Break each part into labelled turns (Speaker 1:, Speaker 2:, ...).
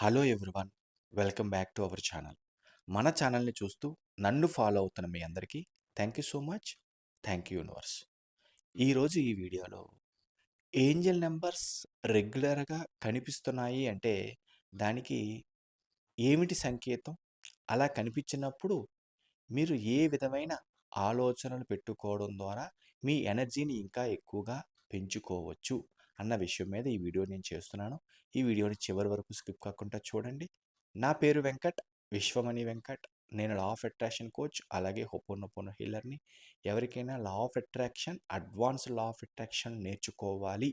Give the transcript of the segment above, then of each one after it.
Speaker 1: Hello everyone welcome back to our channel. మన ఛానల్ని చూస్తూ నన్ను ఫాలో అవుతున్న మీ అందరికీ thank you so much. Thank you universe. ఈరోజు ఈ వీడియోలో ఏంజల్ నెంబర్స్ రెగ్యులర్గా కనిపిస్తున్నాయి అంటే దానికి ఏమిటి సంకేతం? అలా కనిపించినప్పుడు మీరు ఏ విధమైన ఆలోచనలు పెట్టుకోవడం ద్వారా మీ ఎనర్జీని ఇంకా ఎక్కువగా పెంచుకోవచ్చు? అన్న విషయం మీద ఈ వీడియో నేను చేస్తున్నాను. ఈ వీడియోని చివరి వరకు స్కిప్ కాకుండా చూడండి. నా పేరు వెంకట్ విశ్వమణి వెంకట్. నేను లా ఆఫ్ అట్రాక్షన్ కోచ్ అలాగే హొపోనొపోనో హీలర్ని. ఎవరికైనా law of attraction advance law of attraction నేర్చుకోవాలి.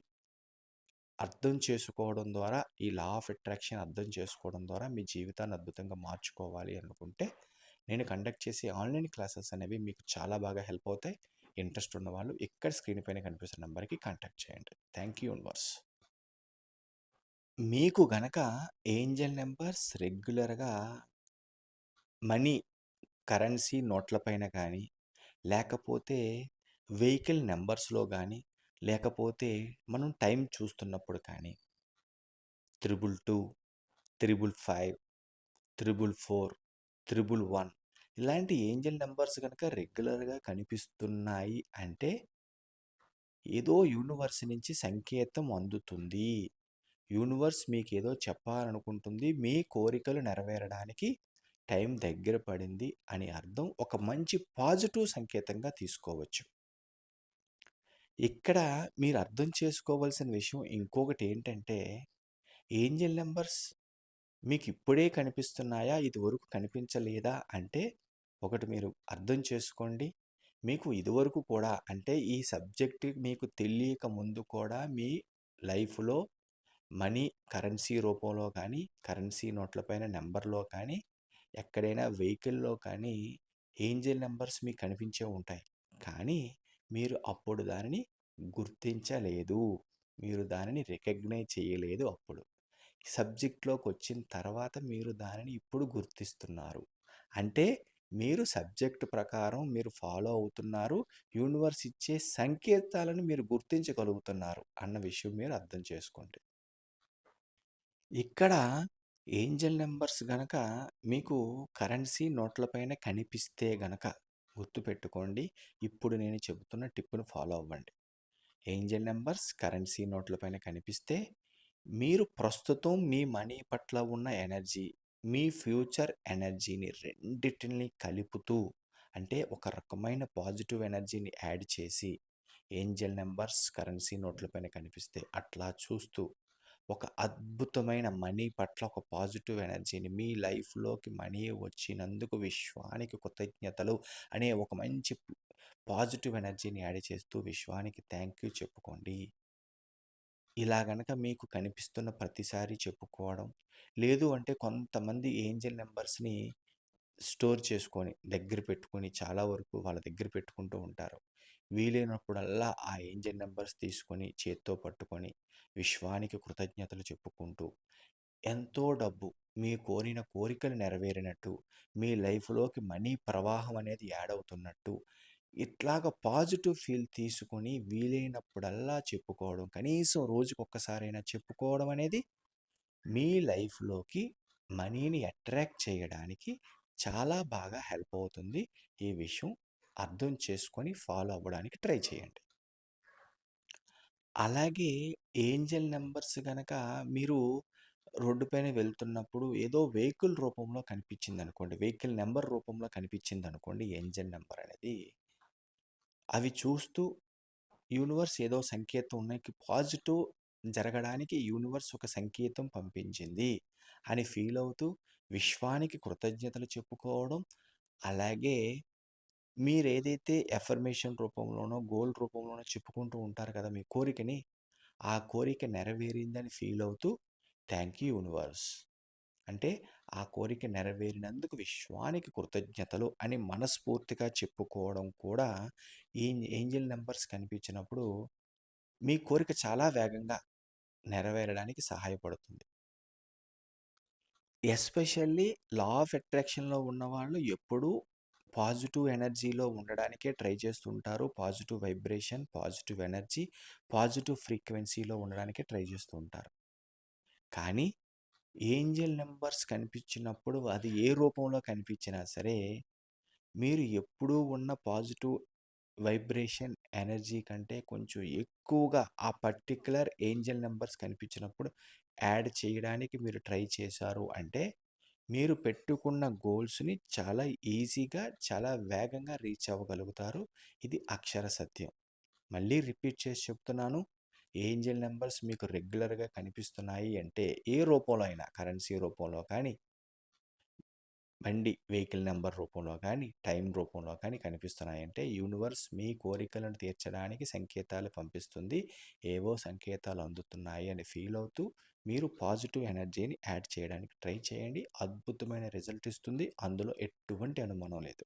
Speaker 1: అర్థం చేసుకోవడం ద్వారా ఈ లా ఆఫ్ అట్రాక్షన్ అర్థం చేసుకోవడం ద్వారా మీ జీవితాన్ని అద్భుతంగా మార్చుకోవాలి అనుకుంటే నేను కండక్ట్ చేసే ఆన్లైన్ క్లాసెస్ అనేవి మీకు చాలా బాగా హెల్ప్ అవుతాయి. ఇంట్రెస్ట్ ఉన్న వాళ్ళు ఇక్కడ స్క్రీన్ పైన కనిపిస్తున్న నెంబర్కి కాంటాక్ట్ చేయండి. Thank you universe. మీకు గనక ఏంజల్ నెంబర్స్ రెగ్యులర్గా మనీ కరెన్సీ నోట్లపైన కానీ లేకపోతే వెహికల్ నెంబర్స్లో కానీ లేకపోతే మనం టైం చూస్తున్నప్పుడు కానీ triple two triple five triple four triple one ఇలాంటి ఏంజల్ నెంబర్స్ కనుక రెగ్యులర్గా కనిపిస్తున్నాయి అంటే ఏదో యూనివర్స్ నుంచి సంకేతం అందుతుంది. యూనివర్స్ మీకు ఏదో చెప్పాలనుకుంటుంది. మీ కోరికలు నెరవేరడానికి టైం దగ్గర పడింది అని అర్థం ఒక మంచి పాజిటివ్ సంకేతంగా తీసుకోవచ్చు. ఇక్కడ మీరు అర్థం చేసుకోవాల్సిన విషయం ఇంకొకటి ఏంటంటే ఏంజల్ నెంబర్స్ మీకు ఇప్పుడే కనిపిస్తున్నాయా? ఇదివరకు కనిపించలేదా? అంటే ఒకటి మీరు అర్థం చేసుకోండి. మీకు ఇదివరకు కూడా అంటే ఈ సబ్జెక్ట్ మీకు తెలియక ముందు కూడా మీ లైఫ్లో మనీ కరెన్సీ రూపంలో కానీ కరెన్సీ నోట్లపైన నెంబర్లో కానీ ఎక్కడైనా వెహికల్లో కానీ ఏంజల్ నెంబర్స్ మీకు కనిపించే ఉంటాయి. కానీ మీరు అప్పుడు దానిని గుర్తించలేదు. మీరు దానిని రికగ్నైజ్ చేయలేదు అప్పుడు. సబ్జెక్ట్లోకి వచ్చిన తర్వాత మీరు దానిని ఇప్పుడు గుర్తిస్తున్నారు. అంటే మీరు సబ్జెక్ట్ ప్రకారం మీరు ఫాలో అవుతున్నారు. యూనివర్స్ ఇచ్చే సంకేతాలను మీరు గుర్తించగలుగుతున్నారు అన్న విషయం మీరు అర్థం చేసుకోండి. ఇక్కడ ఏంజల్ నెంబర్స్ గనక మీకు కరెన్సీ నోట్లపైన కనిపిస్తే గనక గుర్తుపెట్టుకోండి. ఇప్పుడు నేను చెబుతున్న టిప్పును ఫాలో అవ్వండి. ఏంజల్ నెంబర్స్ కరెన్సీ నోట్లపైన కనిపిస్తే మీరు ప్రస్తుతం మీ మనీ పట్ల ఉన్న ఎనర్జీ మీ ఫ్యూచర్ ఎనర్జీని రెండిటిని కలుపుతూ అంటే ఒక రకమైన పాజిటివ్ ఎనర్జీని యాడ్ చేసి ఏంజల్ నెంబర్స్ కరెన్సీ నోట్లపైన కనిపిస్తే అట్లా చూస్తూ ఒక అద్భుతమైన మనీ పట్ల ఒక పాజిటివ్ ఎనర్జీని మీ లైఫ్లోకి మనీ వచ్చినందుకు విశ్వానికి కృతజ్ఞతలు అనే ఒక మంచి పాజిటివ్ ఎనర్జీని యాడ్ చేస్తూ విశ్వానికి థ్యాంక్ యూ చెప్పుకోండి. ఇలా గనక మీకు కనిపిస్తున్న ప్రతిసారి చెప్పుకోవడం లేదు అంటే కొంతమంది ఏంజల్ నెంబర్స్ని స్టోర్ చేసుకొని దగ్గర పెట్టుకొని చాలా వరకు వాళ్ళ దగ్గర పెట్టుకుంటూ ఉంటారు. వీలైనప్పుడల్లా ఆ ఏంజల్ నెంబర్స్ తీసుకొని చేత్తో పట్టుకొని విశ్వానికి కృతజ్ఞతలు చెప్పుకుంటూ ఎంతో డబ్బు మీ కోరిన కోరికలు నెరవేరినట్టు మీ లైఫ్లోకి మనీ ప్రవాహం అనేది యాడ్ అవుతున్నట్టు ఇట్లాగ పాజిటివ్ ఫీల్ తీసుకొని వీలైనప్పుడల్లా చెప్పుకోవడం కనీసం రోజుకి ఒక్కసారైనా చెప్పుకోవడం అనేది మీ లైఫ్లోకి మనీని అట్రాక్ట్ చేయడానికి చాలా బాగా హెల్ప్ అవుతుంది. ఈ విషయం అర్థం చేసుకొని ఫాలో అవ్వడానికి ట్రై చేయండి. అలాగే ఏంజల్ నెంబర్స్ కనుక మీరు రోడ్డు పైన వెళ్తున్నప్పుడు ఏదో వెహికల్ రూపంలో కనిపించింది అనుకోండి వెహికల్ నెంబర్ రూపంలో కనిపించింది అనుకోండి ఏంజల్ నెంబర్ అనేది అవి చూస్తూ యూనివర్స్ ఏదో సంకేతం ఉన్నాయి. పాజిటివ్ జరగడానికి యూనివర్స్ ఒక సంకేతం పంపించింది అని ఫీల్ అవుతూ విశ్వానికి కృతజ్ఞతలు చెప్పుకోవడం అలాగే మీరు ఏదైతే ఎఫర్మేషన్ రూపంలోనో గోల్ రూపంలోనో చెప్పుకుంటూ ఉంటారు కదా మీ కోరికని ఆ కోరిక నెరవేరిందని ఫీల్ అవుతూ థ్యాంక్ యూ యూనివర్స్. అంటే ఆ కోరిక నెరవేరినందుకు విశ్వానికి కృతజ్ఞతలు అని మనస్ఫూర్తిగా చెప్పుకోవడం కూడా ఈ ఏంజిల్ నెంబర్స్ కనిపించినప్పుడు మీ కోరిక చాలా వేగంగా నెరవేరడానికి సహాయపడుతుంది. ఎస్పెషల్లీ లా ఆఫ్ అట్రాక్షన్లో ఉన్నవాళ్ళు ఎప్పుడూ పాజిటివ్ ఎనర్జీలో ఉండడానికే ట్రై చేస్తుంటారు. Positive vibration positive energy positive ఫ్రీక్వెన్సీలో ఉండడానికే ట్రై చేస్తూ ఉంటారు కానీ ఏంజెల్ నెంబర్స్ కనిపించినప్పుడు అది ఏ రూపంలో కనిపించినా సరే మీరు ఎప్పుడూ ఉన్న పాజిటివ్ వైబ్రేషన్ ఎనర్జీ కంటే కొంచెం ఎక్కువగా ఆ పర్టిక్యులర్ ఏంజల్ నెంబర్స్ కనిపించినప్పుడు యాడ్ చేయడానికి మీరు ట్రై చేశారు అంటే మీరు పెట్టుకున్న గోల్స్ని చాలా ఈజీగా చాలా వేగంగా రీచ్ అవ్వగలుగుతారు. ఇది అక్షర సత్యం. మళ్ళీ రిపీట్ చేసి చెప్తున్నాను. ఏంజల్ నెంబర్స్ మీకు రెగ్యులర్గా కనిపిస్తున్నాయి అంటే ఏ రూపంలో అయినా కరెన్సీ రూపంలో కానీ బండి వెహికల్ నెంబర్ రూపంలో కానీ టైం రూపంలో కానీ కనిపిస్తున్నాయంటే యూనివర్స్ మీ కోరికలను తీర్చడానికి సంకేతాలు పంపిస్తుంది. ఏవో సంకేతాలు అందుతున్నాయి అని ఫీల్ అవుతూ మీరు పాజిటివ్ ఎనర్జీని యాడ్ చేయడానికి ట్రై చేయండి. అద్భుతమైన రిజల్ట్ ఇస్తుంది. అందులో ఎటువంటి అనుమానం లేదు.